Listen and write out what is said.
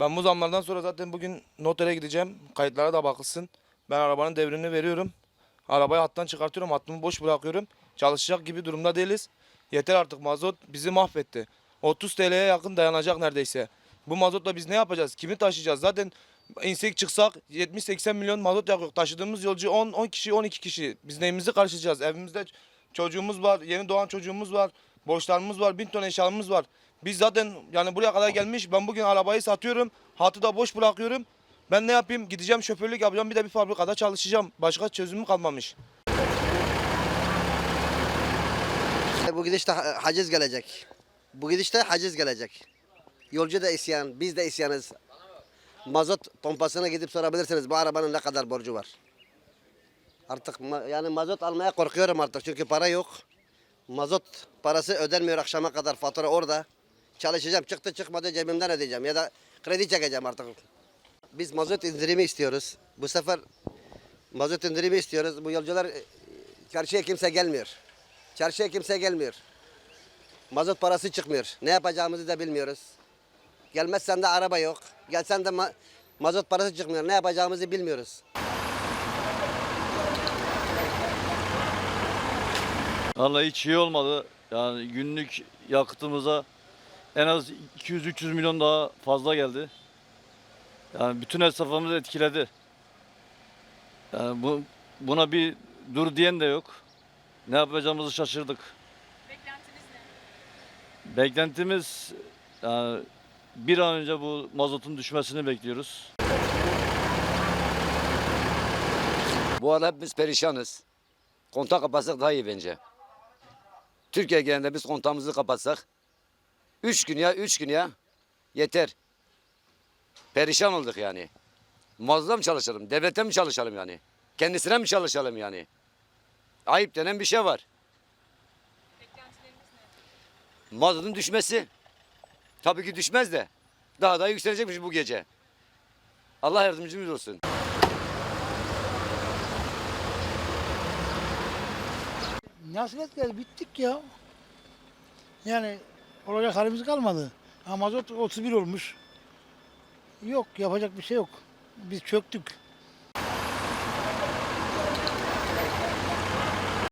Ben bu zamlardan sonra zaten bugün notere gideceğim. Kayıtlara da bakılsın. Ben arabanın devrini veriyorum. Arabayı hattan çıkartıyorum. Hattımı boş bırakıyorum. Çalışacak gibi durumda değiliz. Yeter artık mazot bizi mahvetti. 30 TL'ye yakın dayanacak neredeyse. Bu mazotla biz ne yapacağız? Kimi taşıyacağız? Zaten insek çıksak 70-80 milyon mazot yakıyor. Taşıdığımız yolcu 10, 10 kişi 12 kişi. Biz neyimizi karşılayacağız? Evimizde çocuğumuz var, yeni doğan çocuğumuz var, borçlarımız var, bin ton eşyamız var. Biz zaten yani buraya kadar gelmiş. Ben bugün arabayı satıyorum. Hatı da boş bırakıyorum. Ben ne yapayım? Gideceğim şoförlük yapacağım. Bir de bir fabrikada çalışacağım. Başka çözümüm kalmamış. Bu gidişte ha- haciz gelecek. Bu gidişte haciz gelecek. Yolcu da isyan, biz de isyanız. Mazot pompasına gidip sorabilirsiniz bu arabanın ne kadar borcu var. Artık ma- yani mazot almaya korkuyorum artık çünkü para yok. Mazot parası ödenmiyor akşama kadar fatura orada. Çalışacağım çıktı çıkmadı cebimden ödeyeceğim ya da kredi çekeceğim artık. Biz mazot indirimi istiyoruz. Bu sefer mazot indirimi istiyoruz. Bu yolcular e, çarşıya kimse gelmiyor. Çarşıya kimse gelmiyor. Mazot parası çıkmıyor. Ne yapacağımızı da bilmiyoruz. Gelmezsen de araba yok. Gelsen de ma- mazot parası çıkmıyor. Ne yapacağımızı bilmiyoruz. Vallahi hiç iyi olmadı. Yani günlük yakıtımıza en az 200-300 milyon daha fazla geldi. Yani bütün esnafımızı etkiledi. Yani bu, buna bir dur diyen de yok. Ne yapacağımızı şaşırdık. Beklentiniz ne? Beklentimiz yani bir an önce bu mazotun düşmesini bekliyoruz. Bu ara hepimiz perişanız. Kontak kapatsak daha iyi bence. Türkiye genelinde biz kontağımızı kapatsak. Üç gün ya, üç gün ya. Yeter. Perişan olduk yani. Mazda mı çalışalım, devlete mi çalışalım yani? Kendisine mi çalışalım yani? Ayıp denen bir şey var. Mazotun düşmesi. Tabii ki düşmez de. Daha da yükselecekmiş bu gece. Allah yardımcımız olsun. Nasıl etkiler? Bittik ya. Yani olacak halimiz kalmadı. Ha, mazot 31 olmuş. Yok yapacak bir şey yok. Biz çöktük.